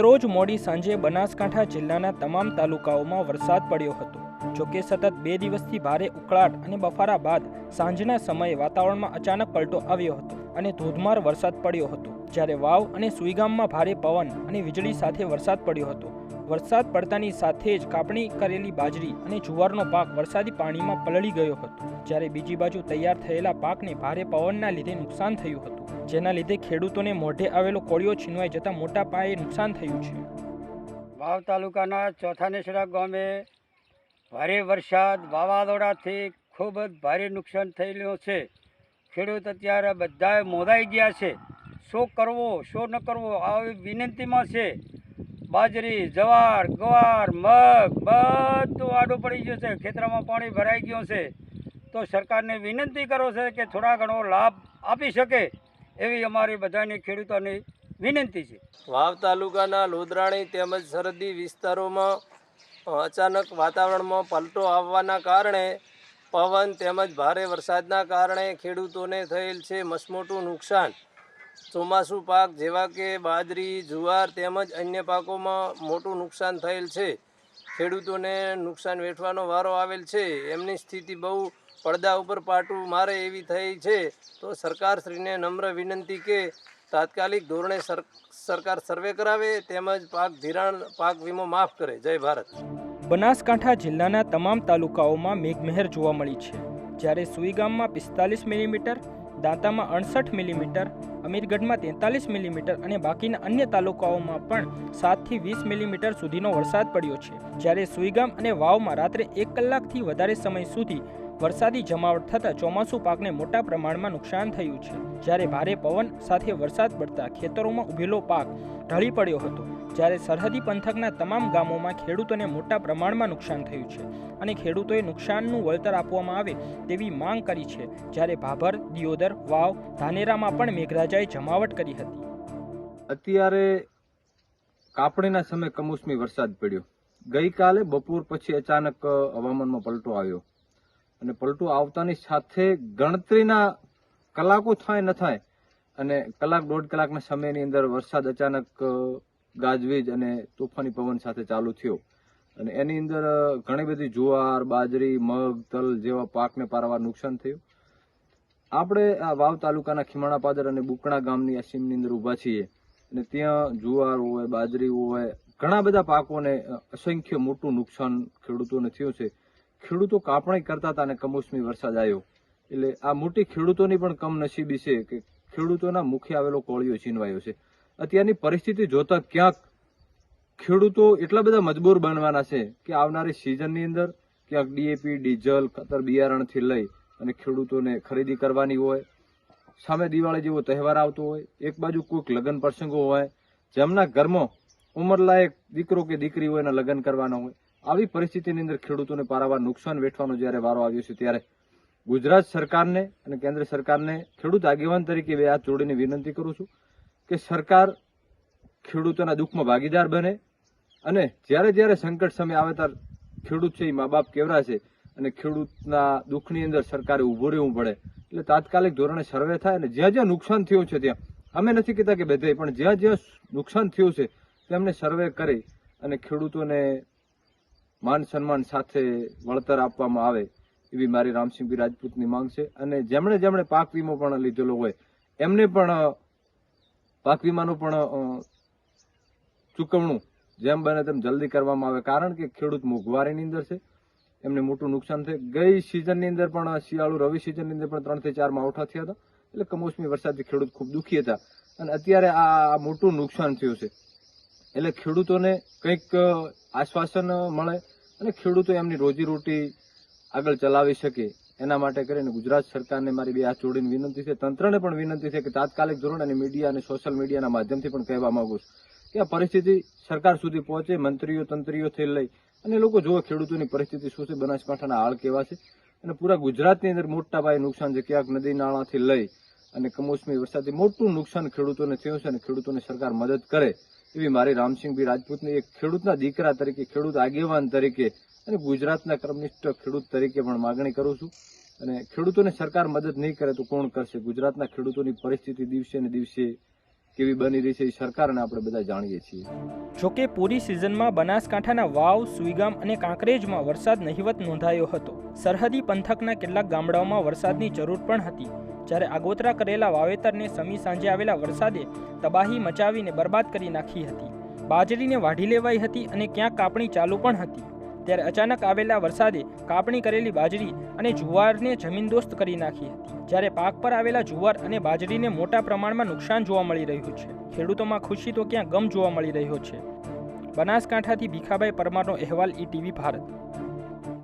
ગતરોજ મોડી સાંજે બનાસકાંઠા જિલ્લાના તમામ તાલુકાઓમાં વરસાદ પડ્યો હતો. જોકે સતત બે દિવસથી ભારે ઉકળાટ અને બફારા બાદ સાંજના સમયે વાતાવરણમાં અચાનક પલટો આવ્યો હતો અને ધોધમાર વરસાદ પડ્યો હતો. જ્યારે વાવ અને સુઈગામમાં ભારે પવન અને વીજળી સાથે વરસાદ પડ્યો હતો. વરસાદ પડતાની સાથે જ કાપણી કરેલી બાજરી અને જુવારનો પાક વરસાદી પાણીમાં પલળી ગયો હતો. જ્યારે બીજી બાજુ તૈયાર થયેલા પાકને ભારે પવનના લીધે નુકસાન થયું હતું. જેના લીધે ખેડૂતોને મોઢે આવેલો કોળિયો છીનવાઈ જતા મોટા પાયે નુકસાન થયું છે. વાવ તાલુકાના ચોથા નેસડા ગામે ભારે વરસાદ વાવાઝોડાથી ખૂબ જ ભારે નુકસાન થયેલું છે. ખેડૂત અત્યારે બધાએ મોદાઈ ગયા છે. શું કરવો, શું ન કરવો, આવી વિનંતીમાં છે. બાજરી, જવાર, ગવાર, મગ બધું આડું પડી ગયું છે. ખેતરમાં પાણી ભરાઈ ગયું છે. તો સરકારને વિનંતી કરો છે કે થોડા ઘણો લાભ આપી શકે એવી અમારી બધાની ખેડૂતોની વિનંતી છે. વાવ તાલુકાના લોદરાણી તેમજ સરહદી વિસ્તારોમાં અચાનક વાતાવરણમાં પલટો આવવાના કારણે પવન તેમજ ભારે વરસાદના કારણે ખેડૂતોને થયેલ છે મસમોટું નુકસાન. ચોમાસું પાક જેવા કે બાજરી, જુવાર તેમજ અન્ય પાકોમાં મોટું નુકસાન થયેલ છે. ખેડૂતોને નુકસાન વેઠવાનો વારો આવેલ છે. એમની સ્થિતિ બહુ પડદા ઉપર પાટું મારે એવી થઈ છે. તો સરકારશ્રીને નમ્ર વિનંતી કે તાત્કાલિક ધોરણે સર, સરકાર સર્વે કરાવે તેમજ પાક ધિરાણ, પાક વીમો માફ કરે. જય ભારત. બનાસકાંઠા જિલ્લાના તમામ તાલુકાઓમાં મેઘમહેર જોવા મળી છે. જ્યારે સુઈગામમાં પિસ્તાલીસ મિલીમીટર દાંતામાં અડસઠ મિલીમીટર, અમીરગઢમાં તેતાલીસ મિલીમીટર અને બાકીના અન્ય તાલુકાઓમાં પણ સાતથી વીસ મિલીમીટર સુધીનો વરસાદ પડ્યો છે. જ્યારે સુઈગામ અને વાવમાં રાત્રે એક કલાકથી વધારે સમય સુધી વરસાદી જમાવટ થતાં ચોમાસું પાકને મોટા પ્રમાણમાં નુકસાન થયું છે. જ્યારે ભારે પવન સાથે વરસાદ પડતા ખેતરોમાં ઉભેલો પાક ઢળી પડ્યો હતો. જ્યારે સરહદી પંથકના તમામ ગામોમાં ખેડૂતોને મોટા પ્રમાણમાં નુકસાન થયું છે અને ખેડૂતોએ નુકસાનનું વળતર આપવામાં આવે તેવી માંગ કરી છે, જ્યારે ભાભર, દિયોદર, વાવ, ધાનેરામાં પણ મેઘરાજાએ જમાવટ કરી હતી. અત્યારે કાપણીના સમયે કમોસમી વરસાદ પડ્યો. ગઈકાલે બપોર પછી અચાનક હવામાનમાં પલટો આવ્યો. અને પલટો આવતાની સાથે ગણતરીના કલાકો થાય ન થાય, અને કલાક દોઢ કલાકના સમયની અંદર વરસાદ અચાનક ગાજવીજ અને તોફાની પવન સાથે ચાલુ થયો. અને એની અંદર ઘણી બધી જુવાર, બાજરી, મગ, તલ જેવા પાકને પારવાર નુકસાન થયું. આપણે આ વાવ તાલુકાના ખીમાણા પાદર અને બુકણા ગામની આ સીમની અંદર ઊભા છીએ. અને ત્યાં જુવાર હોય, બાજરી હોય, ઘણા બધા પાકોને અસંખ્ય મોટું નુકસાન ખેડૂતોને થયું છે. ખેડૂતો કાપણી કરતા હતા અને કમોસમી વરસાદ આવ્યો. એટલે આ મોટી ખેડૂતોની પણ કમનસીબી છે કે ખેડૂતોના મુખે આવેલો કોળિયો છીનવાયો છે. અત્યારની પરિસ્થિતિ જોતા ક્યાંક ખેડૂતો એટલા બધા મજબૂર બનવાના છે કે આવનારી સિઝનની અંદર ક્યાંક ડીએપી, ડીઝલ ખાતર બિયારણથી લઈ અને ખેડૂતોને ખરીદી કરવાની હોય, સામે દિવાળી જેવો તહેવાર આવતો હોય, એક બાજુ કોઈક લગ્ન પ્રસંગો હોય, જેમના ઘરમાં ઉંમરલાયક દીકરો કે દીકરી હોય એના લગ્ન કરવાના હોય આવી પરિસ્થિતિની અંદર ખેડૂતોને પારાવાર નુકસાન વેઠવાનો જ્યારે વારો આવ્યો છે, ત્યારે ગુજરાત સરકારને અને કેન્દ્ર સરકારને ખેડૂત આગેવાન તરીકે બે હાથ જોડીને વિનંતી કરું છું કે સરકાર ખેડૂતોના દુઃખમાં ભાગીદાર બને અને જ્યારે જ્યારે સંકટ સમય આવે ત્યારે ખેડૂત છે એ મા બાપ કેવરા છે અને ખેડૂતના દુઃખની અંદર સરકારે ઊભું રહેવું પડે. એટલે તાત્કાલિક ધોરણે સર્વે થાય અને જ્યાં જ્યાં નુકસાન થયું છે ત્યાં. અમે નથી કહેતા કે બધે, પણ જ્યાં જ્યાં નુકસાન થયું છે તેમને સર્વે કરી અને ખેડૂતોને માન સન્માન સાથે વળતર આપવામાં આવે એવી મારી રામસિંહભાઈ રાજપૂતની માંગ છે. અને જેમણે જેમણે પાક વીમો પણ લીધેલો હોય, એમને પણ પાક વીમાનું પણ ચૂકવણું જેમ બને તેમ જલ્દી કરવામાં આવે. કારણ કે ખેડૂત મોંઘવારીની અંદર છે. એમને મોટું નુકસાન થાય. ગઈ સિઝનની અંદર પણ શિયાળુ રવિ સિઝનની અંદર પણ ત્રણથી ચાર માવઠા થયા હતા. એટલે કમોસમી વરસાદથી ખેડૂત ખૂબ દુઃખી હતા. અને અત્યારે આ મોટું નુકસાન થયું છે. એટલે ખેડૂતોને કંઈક આશ્વાસન મળે અને ખેડૂતો એમની રોજીરોટી આગળ ચલાવી શકે, એના માટે કરીને ગુજરાત સરકારને મારી બે હાથ જોડીને વિનંતી છે. તંત્રને પણ વિનંતી છે કે તાત્કાલિક ધોરણે અને મીડિયા અને સોશિયલ મીડિયાના માધ્યમથી પણ કહેવા માંગુ છું કે આ પરિસ્થિતિ સરકાર સુધી પહોંચે, મંત્રીઓ તંત્રીઓથી લઈ અને લોકો જુઓ ખેડૂતોની પરિસ્થિતિ શું છે, બનાસકાંઠાના હાળ કેવા છે અને પૂરા ગુજરાતની અંદર મોટા પાયે નુકસાન છે, ક્યાંક નદી નાળાથી લઈ અને કમોસમી વરસાદથી મોટું નુકસાન ખેડૂતોને થયું છે અને ખેડૂતોને સરકાર મદદ કરે. એવી મારી રામસિંહભાઈ રાજપૂતની એક ખેડૂતના દીકરા તરીકે, ખેડૂત આગેવાન તરીકે અને ગુજરાતના કર્મનિષ્ઠ ખેડૂત તરીકે પણ માગણી કરું છું. અને ખેડૂતોને સરકાર મદદ નહીં કરે તો કોણ કરશે? ગુજરાતના ખેડૂતોની પરિસ્થિતિ દિવસે ને દિવસે કેવી બની રહી છે એ સરકારને આપણે બધા જાણીએ છીએ. જોકે પૂરી સિઝનમાં બનાસકાંઠાના વાવ, સુઈગામ અને કાંકરેજમાં વરસાદ નહિવત નોંધાયો હતો. સરહદી પંથકના કેટલાક ગામડાઓમાં વરસાદની જરૂર પણ હતી. જ્યારે આગોતરા કરેલા વાવેતરને સમી સાંજે આવેલા વરસાદે તબાહી મચાવીને બરબાદ કરી નાખી હતી. બાજરીને વાઢી લેવાઈ હતી અને ક્યાંક કાપણી ચાલુ પણ હતી. ત્યારે અચાનક આવેલા વરસાદે કાપણી કરેલી બાજરી અને જુવારને જમીનદોસ્ત કરી નાખી હતી. જ્યારે પાક પર આવેલા જુવાર અને બાજરીને મોટા પ્રમાણમાં નુકસાન જોવા મળી રહ્યું છે. ખેડૂતોમાં ખુશી તો ક્યાં ગમ જોવા મળી રહ્યો છે. બનાસકાંઠાથી ભીખાભાઈ પરમારનો અહેવાલ ઈટીવી ભારત.